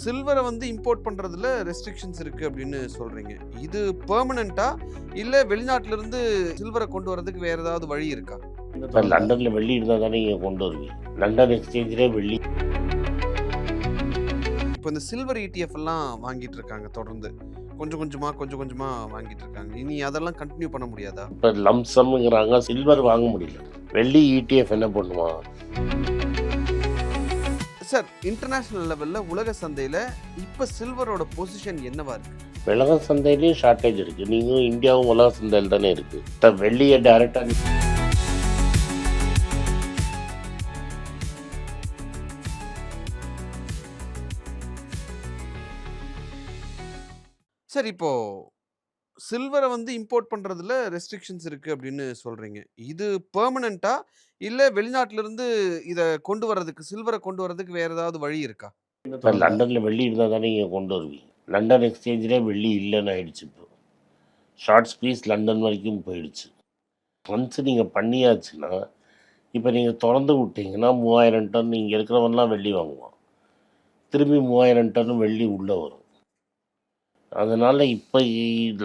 சில்வரை வந்து இம்போர்ட் பண்றதுல ரெஸ்ட்ரிக்ஷன்ஸ் இருக்கு அப்படின்னு சொல்றீங்க. இது பெர்மனண்டா இல்ல வெளிநாட்டுல இருந்து சில்வரை கொண்டு வரதுக்கு வேற ஏதாவது வழி இருக்கா? லண்டனில் வெள்ளி இருந்தால் தானே இங்கே கொண்டு வருவீங்க. லண்டன் எக்ஸ்சேஞ்சிலே வெள்ளி. இப்போ இந்த சில்வர் ETF எல்லாம் வாங்கிட்டு இருக்காங்க தொடர்ந்து. கொஞ்சம் கொஞ்சமா கொஞ்சம் கொஞ்சமா வாங்கிட்டு இருக்காங்க. இனி அதெல்லாம் கண்டினியூ பண்ண முடியாதா? இப்போ லம்சம்ங்கிறாங்க சில்வர் வாங்க முடியல. வெள்ளி இடிஎஃப் என்ன பண்ணுவான் சார் இன்டர்நேஷனல் லெவல்ல உலக சந்தையில இப்ப சில்வரோட பொசிஷன் என்னவா இருக்கு? உலக சந்தையிலையும் ஷார்ட்டேஜ் இருக்குது நீங்களும் இந்தியாவும் உலக சந்தையில் தானே இருக்குது இப்போ வெள்ளியை டேரெக்டாக சார் இப்போ சில்வரை வந்து இம்போர்ட் பண்றதுல ரெஸ்ட்ரிக்ஷன்ஸ் இருக்கு அப்படின்னு சொல்றீங்க. இது பெர்மனண்டா? இல்ல வெளிநாட்டுல இருந்து இத கொண்டு வர்றதுக்கு சில்வரை கொண்டு வர்றதுக்கு வேற ஏதாவது வழி இருக்கா? இப்போ லண்டனில் வெள்ளி இருந்தால் தானே இங்கே கொண்டு வருவீங்க. லண்டன் எக்ஸ்சேஞ்சிலே வெள்ளி இல்லைன்னு ஆயிடுச்சு இப்போ. ஷார்ட் ஸ்பீஸ் லண்டன் வரைக்கும் போயிடுச்சு. ஒன்ஸ் நீங்கள் பண்ணியாச்சுன்னா இப்போ நீங்கள் திறந்து விட்டீங்கன்னா மூவாயிரம் டன் இங்கே இருக்கிறவன்லாம் வெள்ளி வாங்குவான். திரும்பி மூவாயிரம் டன் வெள்ளி உள்ளே வரும். அதனால் இப்போ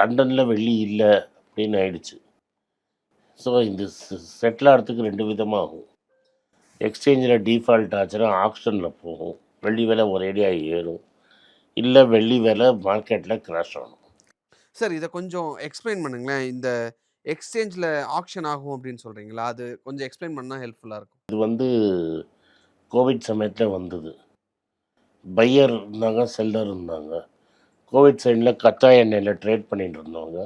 லண்டனில் வெள்ளி இல்லை அப்படின்னு ஆயிடுச்சு. ஸோ இந்த செட்டில் ஆகிறதுக்கு ரெண்டு விதமாகும் எக்ஸ்சேஞ்சில் டிஃபால்ட் ஆச்சுன்னா ஆக்ஷனில் போகும். வெள்ளி விலை ஒரேடியாக ஏறும். இல்லை வெள்ளி விலை மார்க்கெட்டில் கிராஷ் ஆகும். சார் இதை கொஞ்சம் எக்ஸ்பிளைன் பண்ணுங்களேன். இந்த எக்ஸ்சேஞ்சில் ஆக்ஷன் ஆகும் அப்படின்னு சொல்றீங்களா? அது கொஞ்சம் எக்ஸ்பிளைன் பண்ணா ஹெல்ப்ஃபுல்லா இருக்கும். இது வந்து கோவிட் சமயத்தில் வந்தது. பையர் இருந்தாங்க செல்லர் இருந்தாங்க. கோவிட் சைடில் கச்சா எண்ணெயில் ட்ரேட் பண்ணிட்டு இருந்தவங்க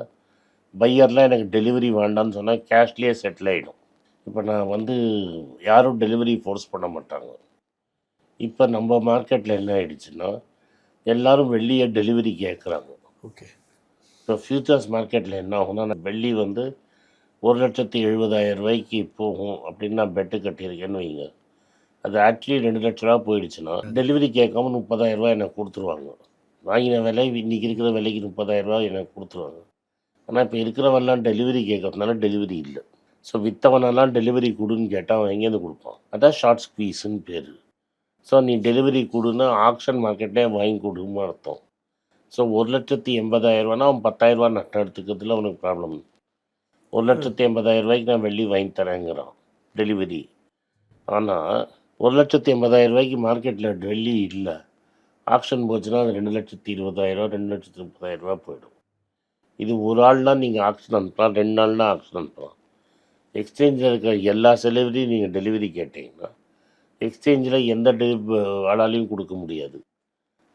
பையர்லாம் எனக்கு டெலிவரி வேண்டாம்னு சொன்னால் கேஷ்லேயே செட்டில் ஆகிடும் இப்போ நான் வந்து யாரும் டெலிவரி ஃபோர்ஸ் பண்ண மாட்டாங்க. இப்போ நம்ம மார்க்கெட்டில் என்ன ஆயிடுச்சுன்னா எல்லாரும் வெள்ளியை டெலிவரி கேட்குறாங்க ஓகே. இப்போ ஃபியூச்சர்ஸ் மார்க்கெட்டில் என்ன ஆகும்னா நான் வெள்ளி வந்து ஒரு லட்சத்தி எழுபதாயிரம் ரூபாய்க்கு போகும் அப்படின்னு நான் பெட்டு கட்டியிருக்கேன்னு வைங்க. அது ஆக்சுவலி ரெண்டு லட்ச ரூபா போயிடுச்சுன்னா டெலிவரி கேட்காம முப்பதாயிரம் ரூபாய் எனக்கு கொடுத்துருவாங்க. வாங்கின விலை இன்றைக்கி இருக்கிற விலைக்கு முப்பதாயிரம் ரூபாய் எனக்கு கொடுத்துருவாங்க. ஆனால் இப்போ இருக்கிறவன்லாம் டெலிவரி கேட்கறதுனால டெலிவரி இல்லை. ஸோ விற்றவனெல்லாம் டெலிவரி கொடுன்னு கேட்டால் அவன் எங்கேருந்து கொடுப்பான்? அதான் ஷார்ட் ஸ்குவீஸுன்னு பேர். ஸோ நீ டெலிவரி கொடுன்னா ஆக்ஷன் மார்க்கெட்டே வாங்கி கொடுன்னு அர்த்தம். ஸோ ஒரு லட்சத்தி எண்பதாயிரரூவானா அவன் பத்தாயிரரூவா நட்டம் எடுத்துக்கிறதுல அவனுக்கு ப்ராப்ளம் ஒரு லட்சத்தி எண்பதாயிரம் ரூபாய்க்கு நான் வெள்ளி வாங்கி தரேங்கிறான் டெலிவரி ஆனால் ஒரு லட்சத்தி எண்பதாயிரம் ரூபாய்க்கு மார்க்கெட்டில் வெள்ளி இல்லை. ஆக்ஷன் போச்சுன்னா அது ரெண்டு லட்சத்தி இருபதாயிரம் ரெண்டு லட்சத்தி முப்பதாயிரம் ரூபா போயிடும். இது ஒரு ஆள்னா நீங்கள் ஆக்ஷன் அனுப்பலாம் ரெண்டு நாள்னா ஆக்ஷன் அனுப்பலாம். எக்ஸ்சேஞ்சில் இருக்கிற எல்லா செலவரியும் நீங்கள் டெலிவரி கேட்டிங்கன்னா எக்ஸ்சேஞ்சில் எந்த டெலி ஆளாலையும் கொடுக்க முடியாது.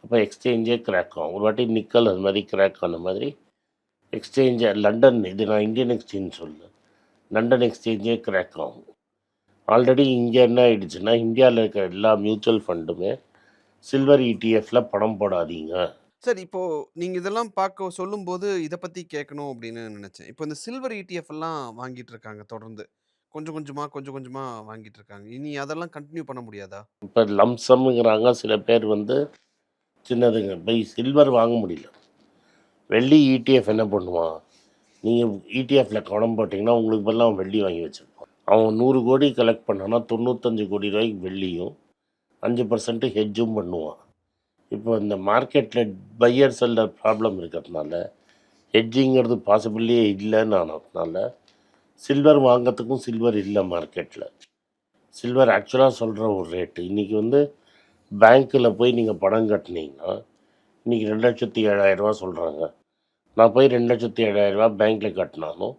அப்போ எக்ஸ்சேஞ்சே கிராக் ஆகும். ஒரு வாட்டி நிக்கல் அது மாதிரி கிராக் ஆன மாதிரி எக்ஸ்சேஞ்சை லண்டன் இது நான் இந்தியன் எக்ஸ்சேஞ்ச் சொல்ல லண்டன் எக்ஸ்சேஞ்சே கிராக் ஆகும். ஆல்ரெடி இங்கே என்ன ஆகிடுச்சுன்னா இந்தியாவில் இருக்கிற எல்லா மியூச்சுவல் ஃபண்டுமே சில்வர் இடிஎஃப்ல பணம் போடாதீங்க. சார் இப்போ நீங்க இதெல்லாம் பார்க்க சொல்லும்போது இதை பத்தி கேட்கணும் அப்படின்னு நினைச்சேன். இப்போ இந்த சில்வர் ETF எல்லாம் வாங்கிட்டு இருக்காங்க தொடர்ந்து. கொஞ்சம் கொஞ்சமா கொஞ்சம் கொஞ்சமா வாங்கிட்டு இருக்காங்க. இனி அதெல்லாம் கண்டினியூ பண்ண முடியாதா? இப்போ லம்சம்ங்கிறாங்க சில பேர் வந்து சின்னதுங்க. பை சில்வர் வாங்க முடியல. வெள்ளி இடிஎஃப் என்ன பண்ணுவான்? நீங்கள் இடிஎஃப்ல பணம் போட்டிங்கன்னா உங்களுக்கு பதிலா அவன் வெள்ளி வாங்கி வச்சுருப்பான். அவன் நூறு கோடி கலெக்ட் பண்ணான்னா தொண்ணூத்தஞ்சு கோடி ரூபாய்க்கு வெள்ளியும் அஞ்சு பர்சன்ட் ஹெட்ஜும் பண்ணுவான். இப்போ இந்த மார்க்கெட்டில் பையர் செல்லர் ப்ராப்ளம் இருக்கிறதுனால ஹெட்ஜிங்கிறது பாசிபிளே இல்லைன்னு ஆனதுனால சில்வர் வாங்கிறதுக்கும் சில்வர் இல்லை மார்க்கெட்டில் சில்வர் ஆக்சுவலாக சொல்கிற ஒரு ரேட்டு இன்றைக்கி வந்து பேங்க்கில் போய் நீங்கள் பணம் கட்டினீங்கன்னா இன்றைக்கி ரெண்டு லட்சத்தி ஏழாயிரரூவா சொல்கிறாங்க நான் போய் ரெண்டு லட்சத்தி ஏழாயிரரூவா பேங்க்கில் கட்டினாலும்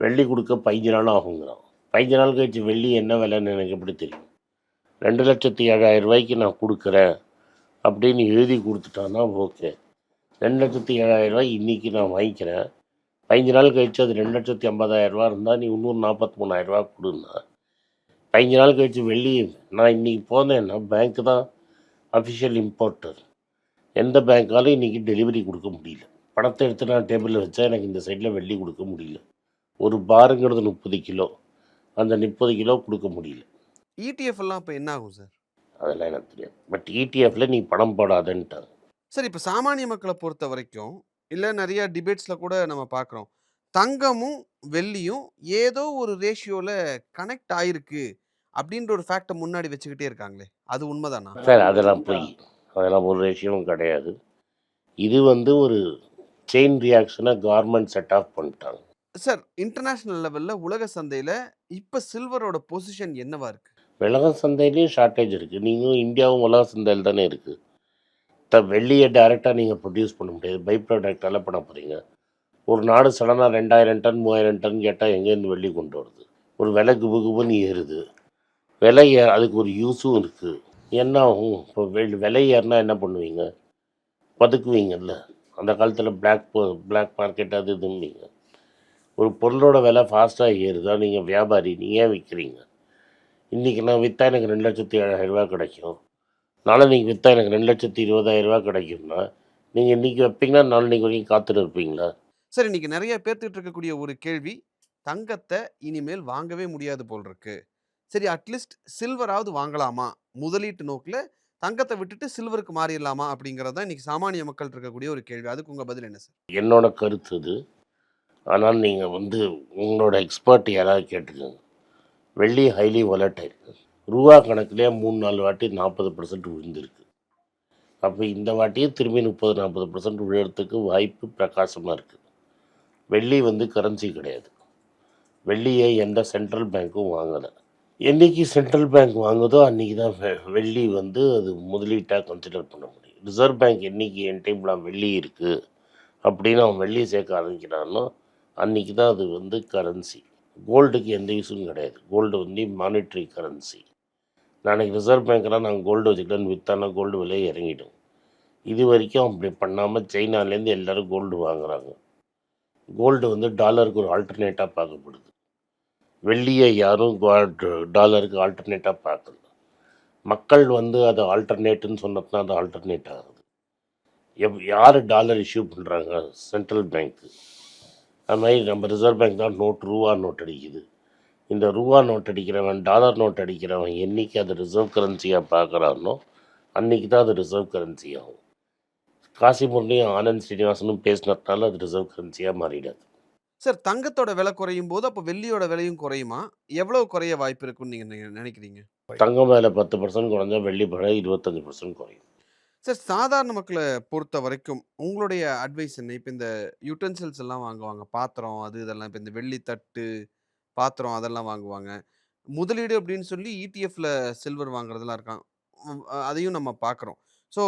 வெள்ளி கொடுக்க பதினஞ்சு நாள் ஆகுங்கிறான். பதினஞ்சு நாள் கழிச்சு வெள்ளி என்ன விலைன்னு எனக்கு எப்படி தெரியும்? ரெண்டு லட்சத்தி ஏழாயிரம் ரூபாய்க்கு நான் கொடுக்குறேன் அப்படின்னு எழுதி கொடுத்துட்டான்னா ஓகே. ரெண்டு லட்சத்தி ஏழாயிரம் ரூபாய் இன்றைக்கி நான் வாங்கிக்கிறேன். பதினஞ்சு நாள் கழிச்சு அது ரெண்டு லட்சத்தி ஐம்பதாயிரம் ரூபா இருந்தால் நீ இன்னொரு நாற்பத்தி மூணாயிரம் ரூபா கொடுன்னா. பதினஞ்சு நாள் கழிச்சு வெள்ளி நான் இன்றைக்கி போனேன்னா பேங்க்கு தான் அஃபிஷியல் இம்போர்ட்டர் எந்த பேங்க்காலும் இன்றைக்கி டெலிவரி கொடுக்க முடியல. பணத்தை எடுத்து நான் டேபிளில் வச்சா எனக்கு இந்த சைடில் வெள்ளி கொடுக்க முடியல. ஒரு பாருங்கிறது முப்பது கிலோ. அந்த முப்பது கிலோ கொடுக்க முடியல. ETF எல்லாம் இப்போ என்ன ஆகும் சார் அதெல்லாம் எனக்கு தெரியாது. பட் இடிஎஃப்ல நீ பணம் போடாதன்ட்டாங்க சார் இப்போ சாமானிய மக்களை பொறுத்த வரைக்கும் இல்லை நிறைய டிபேட்ஸில் கூட நம்ம பார்க்குறோம் தங்கமும் வெள்ளியும் ஏதோ ஒரு ரேஷியோவில் கனெக்ட் ஆயிருக்கு அப்படின்ற ஒரு ஃபேக்டை முன்னாடி வச்சுக்கிட்டே இருக்காங்களே அது உண்மைதானா? சார் அதெல்லாம் போய். அதெல்லாம் ஒரு ரேஷியோவும் கிடையாது. இது வந்து ஒரு செயின் ரியாக்ஷனை கவர்மெண்ட் செட் ஆஃப் பண்ணிட்டாங்க. சார் இன்டர்நேஷனல் லெவல்ல உலக சந்தையில இப்ப சில்வரோட பொசிஷன் என்னவா இருக்கு? உலக சந்தையிலையும் ஷார்ட்டேஜ் இருக்குது நீங்களும் இந்தியாவும் உலக சந்தையில் தானே இருக்குது த வெள்ளியை டைரெக்டாக நீங்கள் ப்ரொடியூஸ் பண்ண முடியாது. பை ப்ராடக்டால் பண்ண போகிறீங்க ஒரு நாடு சடனாக ரெண்டாயிரம் டன் மூவாயிரம் டன் கேட்டால் எங்கேருந்து வெள்ளி கொண்டு வருது? ஒரு விலை குபு குபுன்னு ஏறுது. விலை ஏ அதுக்கு ஒரு யூஸும் இருக்குது என்ன ஆகும் இப்போ வெ- விலை ஏறினா என்ன பண்ணுவீங்க? பதுக்குவீங்கல்ல. அந்த காலத்தில் பிளாக் பிளாக் மார்க்கெட் அது இதுன்னீங்க ஒரு பொருளோட விலை ஃபாஸ்ட்டாக ஏறுதா? நீங்கள் வியாபாரி நீங்கள் ஏன் விற்கிறீங்க இன்றைக்கி நான் விற்றா எனக்கு ரெண்டு லட்சத்தி ஏழாயிரம் ரூபாய் கிடைக்கும். நாளை நீங்கள் விற்றா எனக்கு ரெண்டு லட்சத்தி இருபதாயிரம் ரூபாய் கிடைக்கும்னா நீங்கள் இன்றைக்கி வைப்பீங்களா? நாளைக்கு வரைக்கும் காத்துட்டு இருப்பீங்களா? சார் இன்னைக்கு நிறைய பேர்த்துட்டு இருக்கக்கூடிய ஒரு கேள்வி தங்கத்தை இனிமேல் வாங்கவே முடியாது போல் இருக்கு சரி அட்லீஸ்ட் சில்வராவது வாங்கலாமா? முதலீட்டு நோக்கில் தங்கத்தை விட்டுட்டு சில்வருக்கு மாறிடலாமா? அப்படிங்கிறது தான் இன்னைக்கு சாமானிய மக்கள் இருக்கக்கூடிய ஒரு கேள்வி. அதுக்கு உங்க பதில் என்ன சார்? என்னோட கருத்து இது. ஆனால் நீங்கள் வந்து உங்களோட எக்ஸ்பர்ட் யாராவது கேட்டுக்கோங்க. வெள்ளி ஹைலி volatile ரூபா கணக்கிலே மூணு நாலு வாட்டி நாற்பது பர்சன்ட் விழுந்திருக்கு அப்போ இந்த வாட்டியும் திரும்பி முப்பது நாற்பது பர்சன்ட் விழுறதுக்கு வாய்ப்பு பிரகாசமாக இருக்குது வெள்ளி வந்து கரன்சி கிடையாது. வெள்ளியை எந்த சென்ட்ரல் பேங்க்கும் வாங்கலை. என்னைக்கு சென்ட்ரல் பேங்க் வாங்குதோ அன்றைக்கி தான் வெள்ளி வந்து அது முதலீட்டாக கன்சிடர் பண்ண முடியும். ரிசர்வ் பேங்க் என்றைக்கு என் டைம்லாம் வெள்ளி இருக்குது அப்படின்னு அவன் வெள்ளி சேர்க்க ஆரம்பிக்கிறானோ அன்றைக்கி தான் அது வந்து கரன்சி கோல்டுக்கு எந்த யூஸும் கிடையாது. கோல்டு வந்து மானிட்ரி கரன்சி நாளைக்கு ரிசர்வ் பேங்க்கெலாம் நாங்கள் கோல்டு வச்சுக்கிட்டேன்னு விற்றானா கோல்டு விலை இறங்கிடும். இது வரைக்கும் அப்படி பண்ணாமல் சைனாலேருந்து எல்லோரும் கோல்டு வாங்குகிறாங்க கோல்டு வந்து டாலருக்கு ஒரு ஆல்டர்னேட்டாக பார்க்கப்படுது. வெள்ளியை யாரும் கோ- டாலருக்கு ஆல்டர்னேட்டாக பார்க்கல. மக்கள் வந்து அது ஆல்டர்னேட்டுன்னு சொன்னதுனா அது ஆல்டர்னேட் ஆகுது. எப் யார் டாலர் இஷ்யூ பண்ணுறாங்க சென்ட்ரல் பேங்க்கு அது மாதிரி நம்ம ரிசர்வ் பேங்க் தான் நோட் ரூபா நோட் அடிக்குது. இந்த ரூபா நோட் அடிக்கிறவன் டாலர் நோட் அடிக்கிறவன் என்னைக்கு அது ரிசர்வ் கரன்சியாக பார்க்குறானோ அன்றைக்கி தான் அது ரிசர்வ் கரன்சி ஆகும். காசி முரளியும் ஆனந்த் ஸ்ரீனிவாசனும் பேசினதுனால அது ரிசர்வ் கரன்சியாக மாறிடாது. சார் தங்கத்தோட விலை குறையும் போது அப்போ வெள்ளியோட விலையும் குறையுமா? எவ்வளவு குறைய வாய்ப்பு இருக்குன்னு நீங்க நீங்க நினைக்கிறீங்க? தங்கம் மேலே பத்து பர்சன்ட் குறைஞ்சா வெள்ளி பழ இருபத்தஞ்சி பர்சன்ட் குறையும். சார் சாதாரண மக்களை பொறுத்த வரைக்கும் உங்களுடைய அட்வைஸ் என்ன? இப்போ இந்த யூட்டன்சில்ஸ் எல்லாம் வாங்குவாங்க. பாத்திரம் அது இதெல்லாம். இப்போ இந்த வெள்ளி தட்டு பாத்திரம் அதெல்லாம் வாங்குவாங்க. முதலீடு அப்படின்னு சொல்லி இடிஎஃப்ல சில்வர் வாங்குறதெல்லாம் இருக்கான். அதையும் நம்ம பார்க்குறோம் ஸோ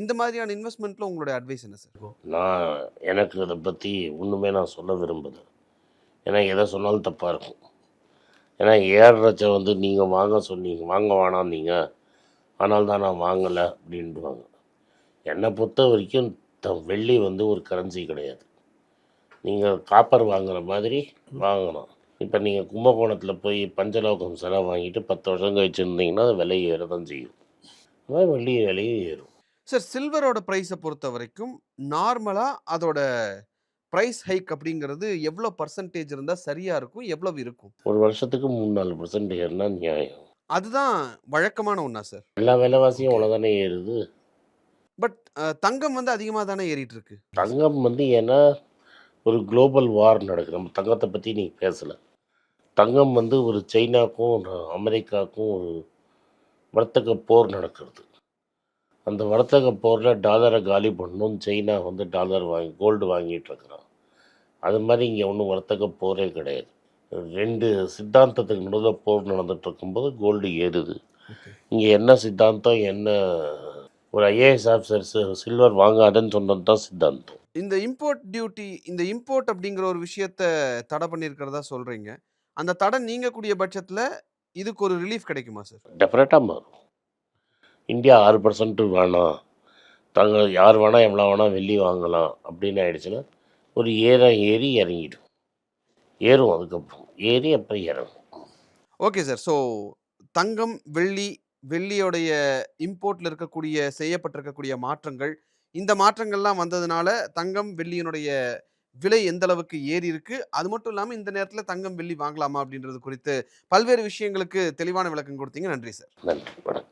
இந்த மாதிரியான இன்வெஸ்ட்மெண்ட்டில் உங்களுடைய அட்வைஸ் என்ன சார்? நான் எனக்கு அதை பற்றி ஒன்றுமே நான் சொல்ல விரும்புது ஏன்னா எதை சொன்னாலும் தப்பாக இருக்கும். ஏன்னா ஏழரை வந்து நீங்கள் வாங்க சொன்னீங்க வாங்க வேணாம் நீங்கள் ஆனால் தான் நான் வாங்கலை அப்படின்ட்டுவாங்க என்னை பொறுத்த வரைக்கும் த வெள்ளி வந்து ஒரு கரன்சி கிடையாது. நீங்கள் காப்பர் வாங்குற மாதிரி வாங்கணும். இப்போ நீங்கள் கும்பகோணத்தில் போய் பஞ்சலோகம் சிலை வாங்கிட்டு பத்து வருஷம் கழிச்சு இருந்தீங்கன்னா அது விலை ஏற தான் செய்யும். அது மாதிரி வெள்ளி விலையும் ஏறும். சார் சில்வரோட ப்ரைஸை பொறுத்த வரைக்கும் நார்மலாக அதோட ப்ரைஸ் ஹைக் அப்படிங்கிறது எவ்வளோ பர்சன்டேஜ் இருந்தால் சரியா இருக்கும் எவ்வளவு இருக்கும்? ஒரு வருஷத்துக்கு மூணு நாலு பர்சன்ட் ஏறினா நியாயம். அதுதான் வழக்கமான ஒன்றா சார். எல்லா விலைவாசியும் அவ்வளோதானே ஏறுது? பட் தங்கம் வந்து அதிகமாக தானே ஏறிட்டு இருக்கு தங்கம் வந்து ஏன்னா ஒரு குளோபல் வார் நடக்குது. நம்ம தங்கத்தை பற்றி நீங்கள் பேசலை. தங்கம் வந்து ஒரு சைனாக்கும் அமெரிக்காவுக்கும் ஒரு வர்த்தக போர் நடக்கிறது. அந்த வர்த்தக போரில் டாலரை காலி பண்ணணும். சைனா வந்து டாலர் வாங்கி கோல்டு வாங்கிட்டு இருக்கிறான். அது மாதிரி இங்கே ஒன்றும் வர்த்தக போரே கிடையாது. ரெண்டு சித்தாந்தத்துக்கு நடுவில் போர் நடந்துட்டு இருக்கும்போது கோல்டு ஏறுது. இங்கே என்ன சித்தாந்தம் என்ன ஒரு ஐஏஎஸ் ஆஃபீஸர் சில்வர் வாங்காதன்னு சொன்னது தான் சித்தாந்தம். இந்த இம்போர்ட் டியூட்டி இந்த இம்போர்ட் அப்படிங்கிற ஒரு விஷயத்த தடை பண்ணியிருக்கிறதா சொல்றீங்க. அந்த தடை நீங்கக்கூடிய பட்சத்தில் இதுக்கு ஒரு ரிலீஃப் கிடைக்குமா சார் டெஃபினட்டாக மாறும். இந்தியா ஆறு பர்சன்ட் வேணாம். தங்க யார் வேணால் எவ்வளோ வேணால் வெள்ளி வாங்கலாம் அப்படின்னு ஆயிடுச்சுன்னா ஒரு ஏற ஏறி இறங்கிடும். ஏறும் அதுக்கப்புறம் ஏறி அப்புறம் இறங்கும். Okay sir. ஸோ தங்கம் வெள்ளி வெள்ளியோடைய இம்போர்ட்ல இருக்கக்கூடிய செய்யப்பட்டிருக்கக்கூடிய மாற்றங்கள் இந்த மாற்றங்கள்லாம் வந்ததுனால தங்கம் வெள்ளியினுடைய விலை எந்த அளவுக்கு ஏறி இருக்கு? அது மட்டும் இல்லாமல் இந்த நேரத்தில் தங்கம் வெள்ளி வாங்கலாமா அப்படின்றது குறித்து பல்வேறு விஷயங்களுக்கு தெளிவான விளக்கம் கொடுத்தீங்க. நன்றி சார். நன்றி. வணக்கம்.